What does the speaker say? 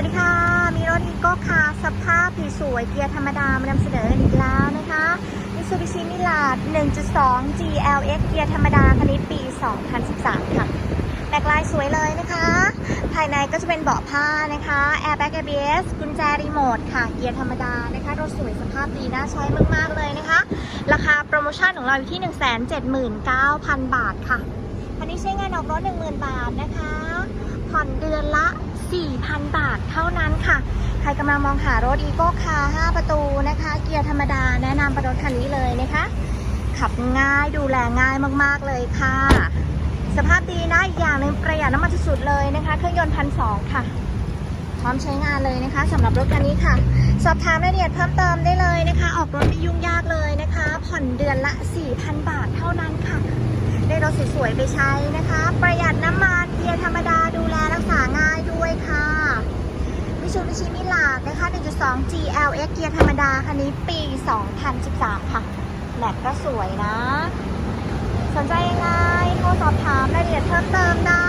วัสดีค่ะ มีรถอีโก้คาร์สภาพสวยเกียร์ธรรมดามานำเสนออีกแล้วนะคะมิซูบิชิมิลาด 1.2 GLX เกียร์ธรรมดาคันนี้ปี 2013 ค่ะ แบ็คไลน์สวยเลยนะคะ ภายในก็จะเป็นเบาะผ้านะคะ Airbag ABS กุญแจรีโมทค่ะ เกียร์ธรรมดานะคะ รถสวยสภาพดีน่าใช้มาก ๆ เลยนะคะ ราคาโปรโมชั่นของเราอยู่ที่ 179,000 บาทค่ะคันนี้ใช้งานออกรถ10,000 บาทนะคะ ผ่อนเดือนละ 4,000 บาท ท่านั้นค่ะ ใครกำลังมองหารถอีโก้คาร์5ประตูนะคะ เกียร์ธรรมดาแนะนำประรถคันนี้เลยนะคะ ขับง่ายดูแลง่ายมากๆเลยค่ะ สภาพดีนะอีกอย่างหนึ่งประหยัดน้ำมันสุดๆเลยนะคะ เครื่องยนต์พันสองค่ะ พร้อมใช้งานเลยนะคะสำหรับรถคันนี้ค่ะ สอบถามรายละเอียดเพิ่มเติมได้เลยนะคะ ออกรถไม่ยุ่งยากเลยนะคะ ผ่อนเดือนละ4,000 บาทเท่านั้นค่ะได้รถสวยๆไปใช้นะคะ ประหยัดน้ำมันเกียร์ธรรมดาดูแลรักษาง่ายด้วยค่ะมิชูบิชิมิลาดนะคะ 1.2 GLX เกียร์ธรรมดา คันนี้ปี 2013 ค่ะแม็กก็สวยนะ สนใจยังไงโทรสอบถามรายละเอียดเพิ่มเติมได้